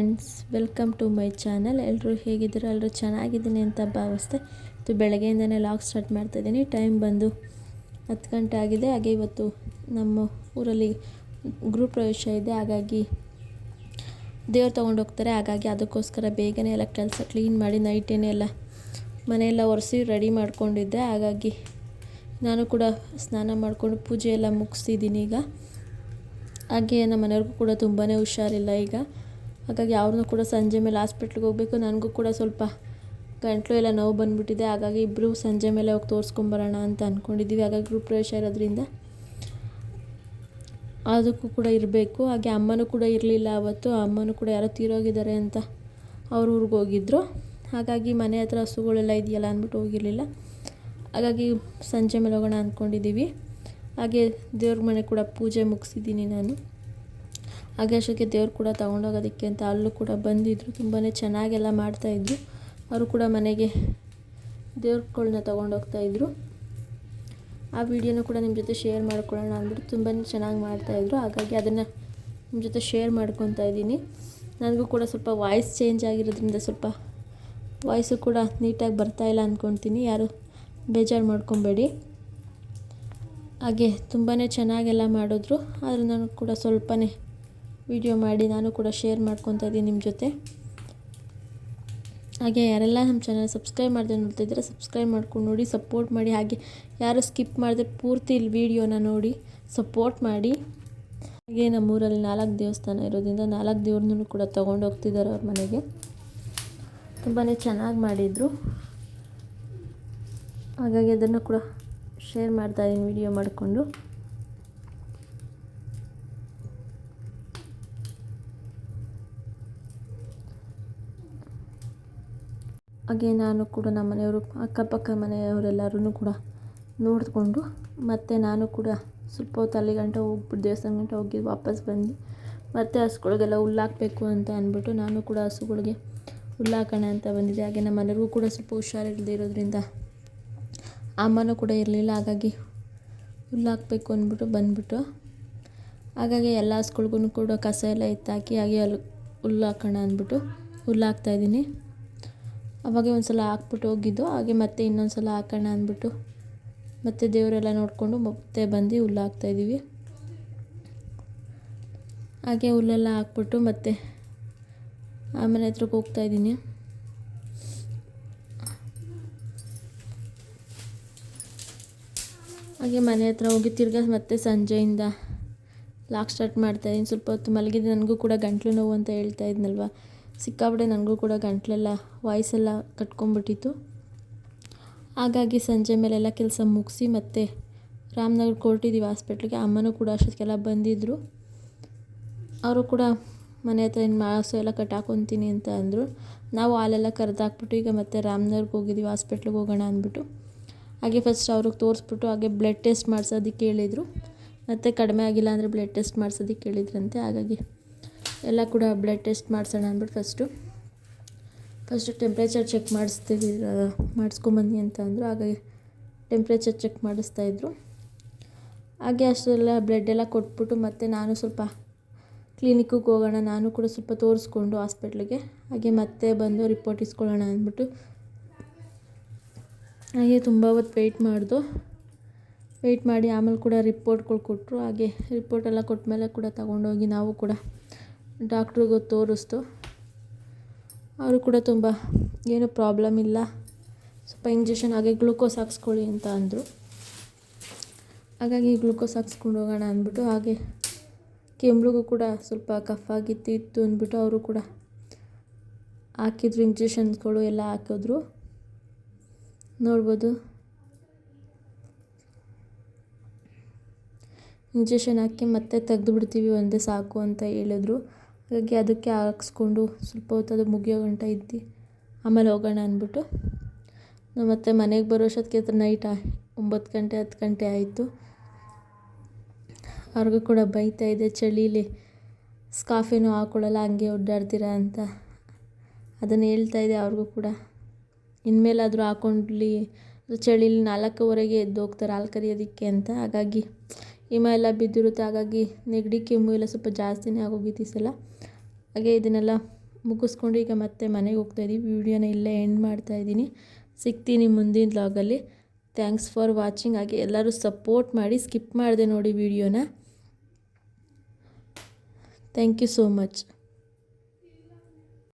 Friends welcome to my channel ಎಲ್ಲರೂ ಹೇಗಿದ್ದೀರೋ? ಎಲ್ಲರೂ ಚೆನ್ನಾಗಿದ್ದೀನಿ ಅಂತ ಭಾವಿಸ್ತೆ ಇದು ಬೆಳಗ್ಗೆಯಿಂದನೇ ಲಾಗ್ ಸ್ಟಾರ್ಟ್ ಮಾಡ್ತಾಯಿದ್ದೀನಿ ಟೈಮ್ ಬಂದು ಹತ್ತು ಗಂಟೆ ಆಗಿದೆ. ಹಾಗೆ ಇವತ್ತು ನಮ್ಮ ಊರಲ್ಲಿ ಗೃಹ ಪ್ರವೇಶ ಇದೆ. ಹಾಗಾಗಿ ದೇವ್ರು ತೊಗೊಂಡು ಹೋಗ್ತಾರೆ. ಹಾಗಾಗಿ ಅದಕ್ಕೋಸ್ಕರ ಬೇಗನೆ ಎಲ್ಲ ಕೆಲಸ ಕ್ಲೀನ್ ಮಾಡಿ ನೈಟೇನೆ ಎಲ್ಲ ಮನೆಯೆಲ್ಲ ಒರೆಸಿ ರೆಡಿ ಮಾಡಿಕೊಂಡಿದ್ದೆ. ಹಾಗಾಗಿ ನಾನು ಕೂಡ ಸ್ನಾನ ಮಾಡಿಕೊಂಡು ಪೂಜೆ ಎಲ್ಲ ಮುಗಿಸಿದ್ದೀನಿ ಈಗ. ಹಾಗೆ ನಮ್ಮ ಮನೆಯವ್ರಿಗೂ ಕೂಡ ತುಂಬಾ ಹುಷಾರಿಲ್ಲ ಈಗ. ಹಾಗಾಗಿ ಅವ್ರನ್ನೂ ಕೂಡ ಸಂಜೆ ಮೇಲೆ ಹಾಸ್ಪಿಟ್ಲಿಗೆ ಹೋಗಬೇಕು. ನನಗೂ ಕೂಡ ಸ್ವಲ್ಪ ಗಂಟಲು ಎಲ್ಲ ನೋವು ಬಂದುಬಿಟ್ಟಿದೆ. ಹಾಗಾಗಿ ಇಬ್ಬರು ಸಂಜೆ ಮೇಲೆ ಹೋಗಿ ತೋರಿಸ್ಕೊಂಬರೋಣ ಅಂತ ಅಂದ್ಕೊಂಡಿದ್ದೀವಿ ಹಾಗಾಗಿ ಗೃಹಪ್ರವೇಶ ಇರೋದ್ರಿಂದ ಅದಕ್ಕೂ ಕೂಡ ಇರಬೇಕು. ಹಾಗೆ ಅಮ್ಮನೂ ಕೂಡ ಇರಲಿಲ್ಲ ಅವತ್ತು. ಅಮ್ಮನೂ ಕೂಡ ಯಾರೋ ತೀರೋಗಿದ್ದಾರೆ ಅಂತ ಅವ್ರ ಊರಿಗೆ ಹೋಗಿದ್ದರು ಹಾಗಾಗಿ ಮನೆ ಹತ್ರ ಹಸುಗಳೆಲ್ಲ ಇದೆಯಲ್ಲ ಅಂದ್ಬಿಟ್ಟು ಹೋಗಿರಲಿಲ್ಲ. ಹಾಗಾಗಿ ಸಂಜೆ ಮೇಲೆ ಹೋಗೋಣ ಅಂದ್ಕೊಂಡಿದ್ದೀವಿ ಹಾಗೆ ದೇವ್ರ ಮನೆ ಕೂಡ ಪೂಜೆ ಮುಗಿಸಿದ್ದೀನಿ ನಾನು. ಹಾಗೆ ಅಷ್ಟಕ್ಕೆ ದೇವ್ರು ಕೂಡ ತೊಗೊಂಡೋಗೋದಕ್ಕೆ ಅಂತ ಅಲ್ಲೂ ಕೂಡ ಬಂದಿದ್ದರು ತುಂಬಾ ಚೆನ್ನಾಗೆಲ್ಲ ಮಾಡ್ತಾಯಿದ್ರು ಅವರು ಕೂಡ ಮನೆಗೆ ದೇವ್ರುಗಳ್ನ ತೊಗೊಂಡೋಗ್ತಾಯಿದ್ರು ಆ ವಿಡಿಯೋನೂ ಕೂಡ ನಿಮ್ಮ ಜೊತೆ ಶೇರ್ ಮಾಡ್ಕೊಳ್ಳೋಣ ಅಂದ್ಬಿಟ್ಟು ತುಂಬಾ ಚೆನ್ನಾಗಿ ಮಾಡ್ತಾಯಿದ್ರು ಹಾಗಾಗಿ ಅದನ್ನು ನಿಮ್ಮ ಜೊತೆ ಶೇರ್ ಮಾಡ್ಕೊತಾ ಇದ್ದೀನಿ. ನನಗೂ ಕೂಡ ಸ್ವಲ್ಪ ವಾಯ್ಸ್ ಚೇಂಜ್ ಆಗಿರೋದ್ರಿಂದ ಸ್ವಲ್ಪ ವಾಯ್ಸು ಕೂಡ ನೀಟಾಗಿ ಬರ್ತಾಯಿಲ್ಲ ಅಂದ್ಕೊತೀನಿ ಯಾರು ಬೇಜಾರು ಮಾಡ್ಕೊಬೇಡಿ. ಹಾಗೆ ತುಂಬಾ ಚೆನ್ನಾಗೆಲ್ಲ ಮಾಡಿದ್ರು. ಆದರೆ ನನಗೆ ಕೂಡ ಸ್ವಲ್ಪನೇ ವಿಡಿಯೋ ಮಾಡಿ ನಾನು ಕೂಡ ಶೇರ್ ಮಾಡ್ಕೊತಾ ಇದ್ದೀನಿ ನಿಮ್ಮ ಜೊತೆ. ಹಾಗೆ ಯಾರೆಲ್ಲ ನಮ್ಮ ಚಾನಲ್ ಸಬ್ಸ್ಕ್ರೈಬ್ ಮಾಡಿದೆ ನೋಡ್ತಿದ್ರೆ ಸಬ್ಸ್ಕ್ರೈಬ್ ಮಾಡ್ಕೊಂಡು ನೋಡಿ ಸಪೋರ್ಟ್ ಮಾಡಿ. ಹಾಗೆ ಯಾರು ಸ್ಕಿಪ್ ಮಾಡಿದ್ರೆ ಪೂರ್ತಿ ಇಲ್ಲಿ ವೀಡಿಯೋನ ನೋಡಿ ಸಪೋರ್ಟ್ ಮಾಡಿ. ಹಾಗೆ ನಮ್ಮೂರಲ್ಲಿ ನಾಲ್ಕು ದೇವಸ್ಥಾನ ಇರೋದ್ರಿಂದ ನಾಲ್ಕು ದೇವ್ರನ್ನೂ ಕೂಡ ತೊಗೊಂಡು ಹೋಗ್ತಿದ್ದಾರೆ ಅವ್ರ ಮನೆಗೆ. ತುಂಬಾ ಚೆನ್ನಾಗಿ ಮಾಡಿದರು. ಹಾಗಾಗಿ ಅದನ್ನು ಕೂಡ ಶೇರ್ ಮಾಡ್ತಾಯಿದ್ದೀನಿ ವಿಡಿಯೋ ಮಾಡಿಕೊಂಡು. ಹಾಗೆ ನಾನು ಕೂಡ ನಮ್ಮ ಮನೆಯವರು, ಅಕ್ಕಪಕ್ಕ ಮನೆಯವರೆಲ್ಲರೂ ಕೂಡ ನೋಡಿಕೊಂಡು ಮತ್ತು ನಾನು ಕೂಡ ಸ್ವಲ್ಪ ಹೊತ್ತು ಅಲ್ಲಿ ಗಂಟ ಹೋಗ್ಬಿಟ್ಟು ದೇವಸ್ಥಾನ ಗಂಟ ಹೋಗಿ ವಾಪಸ್ ಬಂದು ಮತ್ತೆ ಹಸುಗಳಿಗೆಲ್ಲ ಹುಲ್ಲಾಕಬೇಕು ಅಂತ ಅಂದ್ಬಿಟ್ಟು ನಾನು ಕೂಡ ಹಸುಗಳಿಗೆ ಹುಲ್ಲಾಕೋಣ ಅಂತ ಬಂದಿದ್ದೆ. ಹಾಗೆ ನಮ್ಮ ಮನೆಯವ್ರಿಗೂ ಕೂಡ ಸ್ವಲ್ಪ ಹುಷಾರಿಲ್ಲದೆ ಇರೋದ್ರಿಂದ ಅಮ್ಮನೂ ಕೂಡ ಇರಲಿಲ್ಲ, ಹಾಗಾಗಿ ಹುಲ್ಲಾಕಬೇಕು ಅಂದ್ಬಿಟ್ಟು ಬಂದ್ಬಿಟ್ಟು ಹಾಗಾಗಿ ಎಲ್ಲ ಹಸುಗಳ್ಗೂ ಕೂಡ ಕಸ ಎಲ್ಲ ಎತ್ತಾಕಿ ಹಾಗೆ ಅಲ್ಲಿ ಹುಲ್ಲು ಹಾಕೋಣ ಅಂದ್ಬಿಟ್ಟು ಹುಲ್ಲು ಹಾಕ್ತಾಯಿದ್ದೀನಿ ಅವಾಗೆ ಒಂದು ಸಲ ಹಾಕ್ಬಿಟ್ಟು ಹೋಗಿದ್ದು, ಹಾಗೆ ಮತ್ತೆ ಇನ್ನೊಂದು ಸಲ ಹಾಕೋಣ ಅಂದ್ಬಿಟ್ಟು ಮತ್ತೆ ದೇವರೆಲ್ಲ ನೋಡಿಕೊಂಡು ಮತ್ತೆ ಬಂದು ಹುಲ್ಲು ಹಾಕ್ತಾಯಿದ್ದೀವಿ ಹಾಗೆ ಹುಲ್ಲೆಲ್ಲ ಹಾಕ್ಬಿಟ್ಟು ಮತ್ತೆ ಆಮೇಲೆ ಹತ್ರಕ್ಕೆ ಹೋಗ್ತಾಯಿದ್ದೀನಿ ಹಾಗೆ ಮನೆ ಹತ್ರ ಹೋಗಿ ತಿರ್ಗಾ ಮತ್ತೆ ಸಂಜೆಯಿಂದ ಲಾಕ್ ಸ್ಟಾರ್ಟ್ ಮಾಡ್ತಾಯಿದ್ದೀನಿ ಸ್ವಲ್ಪ ಹೊತ್ತು ಮಲಗಿದೆ ನನಗೂ ಕೂಡ ಗಂಟ್ಲು ನೋವು ಅಂತ ಹೇಳ್ತಾ ಇದ್ನಲ್ವ? ಸಿಕ್ಕಾಪಟ್ಟೆ ನನಗೂ ಕೂಡ ಗಂಟಲೆಲ್ಲ, ವಾಯ್ಸೆಲ್ಲ ಕಟ್ಕೊಂಡ್ಬಿಟ್ಟಿತ್ತು ಹಾಗಾಗಿ ಸಂಜೆ ಮೇಲೆಲ್ಲ ಕೆಲಸ ಮುಗಿಸಿ ಮತ್ತೆ ರಾಮನಗರ ಕೊರ್ಟಿದ್ದೀವಿ ಹಾಸ್ಪಿಟ್ಲಿಗೆ. ಅಮ್ಮನೂ ಕೂಡ ಅಷ್ಟೊತ್ತಿಗೆಲ್ಲ ಬಂದಿದ್ದರು ಅವರು ಕೂಡ ಮನೆ ಹತ್ರ ಏನು ಮಾಸು ಎಲ್ಲ ಕಟ್ಟಾಕೊತೀನಿ ಅಂತ ಅಂದರು. ನಾವು ಹಾಲೆಲ್ಲ ಕರೆದಾಕ್ಬಿಟ್ಟು ಈಗ ಮತ್ತೆ ರಾಮನಗರ್ಗೆ ಹೋಗಿದ್ದೀವಿ, ಹಾಸ್ಪಿಟ್ಲಿಗೆ ಹೋಗೋಣ ಅಂದ್ಬಿಟ್ಟು. ಹಾಗೆ ಫಸ್ಟ್ ಅವ್ರಿಗೆ ತೋರಿಸ್ಬಿಟ್ಟು ಹಾಗೆ ಬ್ಲಡ್ ಟೆಸ್ಟ್ ಮಾಡಿಸೋದಕ್ಕೆ ಹೇಳಿದರು. ಮತ್ತು ಕಡಿಮೆ ಆಗಿಲ್ಲ ಅಂದರೆ ಬ್ಲಡ್ ಟೆಸ್ಟ್ ಮಾಡಿಸೋದಕ್ಕೆ ಹೇಳಿದ್ರಂತೆ. ಹಾಗಾಗಿ ಎಲ್ಲ ಕೂಡ ಬ್ಲಡ್ ಟೆಸ್ಟ್ ಮಾಡಿಸೋಣ ಅಂದ್ಬಿಟ್ಟು ಫಸ್ಟು ಫಸ್ಟು ಟೆಂಪ್ರೇಚರ್ ಚೆಕ್ ಮಾಡಿಸ್ತೀವಿ ಮಾಡಿಸ್ಕೊಂಬನ್ನಿ ಅಂತ ಅಂದರು. ಹಾಗಾಗಿ ಟೆಂಪ್ರೇಚರ್ ಚೆಕ್ ಮಾಡಿಸ್ತಾಯಿದ್ರು ಹಾಗೆ ಅಷ್ಟೆಲ್ಲ ಬ್ಲಡ್ ಎಲ್ಲ ಕೊಟ್ಬಿಟ್ಟು ಮತ್ತೆ ನಾನು ಸ್ವಲ್ಪ ಕ್ಲಿನಿಕ್ಕಿಗೆ ಹೋಗೋಣ, ನಾನು ಕೂಡ ಸ್ವಲ್ಪ ತೋರಿಸ್ಕೊಂಡು ಹಾಸ್ಪಿಟ್ಲಿಗೆ ಹಾಗೆ ಮತ್ತೆ ಬಂದು ರಿಪೋರ್ಟ್ ಇಸ್ಕೊಳ್ಳೋಣ ಅಂದ್ಬಿಟ್ಟು. ಹಾಗೆ ತುಂಬ ಹೊತ್ತು ವೆಯ್ಟ್ ಮಾಡ್ದು. ವೆಯ್ಟ್ ಮಾಡಿ ಆಮೇಲೆ ಕೂಡ ರಿಪೋರ್ಟ್ಗಳು ಕೊಟ್ಟರು ಹಾಗೆ ರಿಪೋರ್ಟೆಲ್ಲ ಕೊಟ್ಟ ಮೇಲೆ ಕೂಡ ತಗೊಂಡೋಗಿ ನಾವು ಕೂಡ ಡಾಕ್ಟ್ರಿಗೂ ತೋರಿಸ್ತು. ಅವರು ಕೂಡ ತುಂಬ ಏನೂ ಪ್ರಾಬ್ಲಮ್ ಇಲ್ಲ. ಸ್ವಲ್ಪ ಇಂಜೆಕ್ಷನ್ ಹಾಗೆ ಗ್ಲೂಕೋಸ್ ಹಾಕ್ಸ್ಕೊಳ್ಳಿ ಅಂತ ಅಂದರು. ಹಾಗಾಗಿ ಗ್ಲೂಕೋಸ್ ಹಾಕ್ಸ್ಕೊಂಡು ಹೋಗೋಣ ಅಂದ್ಬಿಟ್ಟು ಹಾಗೆ ಕೆಮ್ಳಿಗೂ ಕೂಡ ಸ್ವಲ್ಪ ಕಫ್ ಆಗಿತ್ತು, ಇತ್ತು ಅಂದ್ಬಿಟ್ಟು ಅವರು ಕೂಡ ಹಾಕಿದ್ರು, ಇಂಜೆಕ್ಷನ್ಸ್ಗಳು ಎಲ್ಲ ಹಾಕಿದ್ರು. ನೋಡ್ಬೋದು. ಇಂಜೆಕ್ಷನ್ ಹಾಕಿ ಮತ್ತೆ ತೆಗೆದು ಬಿಡ್ತೀವಿ ಒಂದೇ ಸಾಕು ಅಂತ ಹೇಳಿದ್ರು. ಹಾಗಾಗಿ ಅದಕ್ಕೆ ಹಾಕ್ಸ್ಕೊಂಡು ಸ್ವಲ್ಪ ಹೊತ್ತು ಅದು ಮುಗಿಯೋ ಗಂಟ ಇದ್ದು. ಆಮೇಲೆ ಹೋಗೋಣ ಅಂದ್ಬಿಟ್ಟು. ನಾವು ಮತ್ತೆ ಮನೆಗೆ ಅಷ್ಟೊತ್ತಿಗೆ ನೈಟ್ ಒಂಬತ್ತು ಗಂಟೆ, ಹತ್ತು ಗಂಟೆ ಆಯಿತು. ಅವ್ರಿಗೂ ಕೂಡ ಬೈತಾ ಇದೆ ಚಳೀಲಿ ಸ್ಕಾಫೇನೂ ಹಾಕೊಳ್ಳಲ್ಲ, ಹಂಗೆ ಒಡ್ಡಾಡ್ತೀರಾ ಅಂತ. ಅದನ್ನು ಹೇಳ್ತಾ ಇದೆ ಅವ್ರಿಗೂ ಕೂಡ. ಇನ್ಮೇಲಾದರೂ ಹಾಕ್ಕೊಂಡ್ಲಿ ಚಳೀಲಿ ನಾಲ್ಕೂವರೆಗೆ ಎದ್ದು ಹೋಗ್ತಾರೆ. ಹಾಲು ಕರಿಯೋದಕ್ಕೆ ಅಂತ. ಹಾಗಾಗಿ ಹಿಮ ಎಲ್ಲ ಬಿದ್ದಿರುತ್ತೆ. ಹಾಗಾಗಿ ನೆಗಡಿ ಕೆಮ್ಮು ಎಲ್ಲ ಸ್ವಲ್ಪ ಜಾಸ್ತಿನೇ ಆಗೋಗಿತ್ತು ಸಲ ಹಾಗೆ ಇದನ್ನೆಲ್ಲ ಮುಗಿಸ್ಕೊಂಡು ಈಗ ಮತ್ತೆ ಮನೆಗೆ ಹೋಗ್ತಾಯಿದ್ದೀವಿ ವಿಡಿಯೋನ ಇಲ್ಲೇ ಎಂಡ್ ಮಾಡ್ತಾಯಿದ್ದೀನಿ ಸಿಗ್ತೀನಿ ಮುಂದಿನ ಲಾಗಲ್ಲಿ ಥ್ಯಾಂಕ್ಸ್ ಫಾರ್ ವಾಚಿಂಗ್ ಹಾಗೆ ಎಲ್ಲರೂ ಸಪೋರ್ಟ್ ಮಾಡಿ ಸ್ಕಿಪ್ ಮಾಡಿದೆ ನೋಡಿ ವೀಡಿಯೋನ. Thank you so much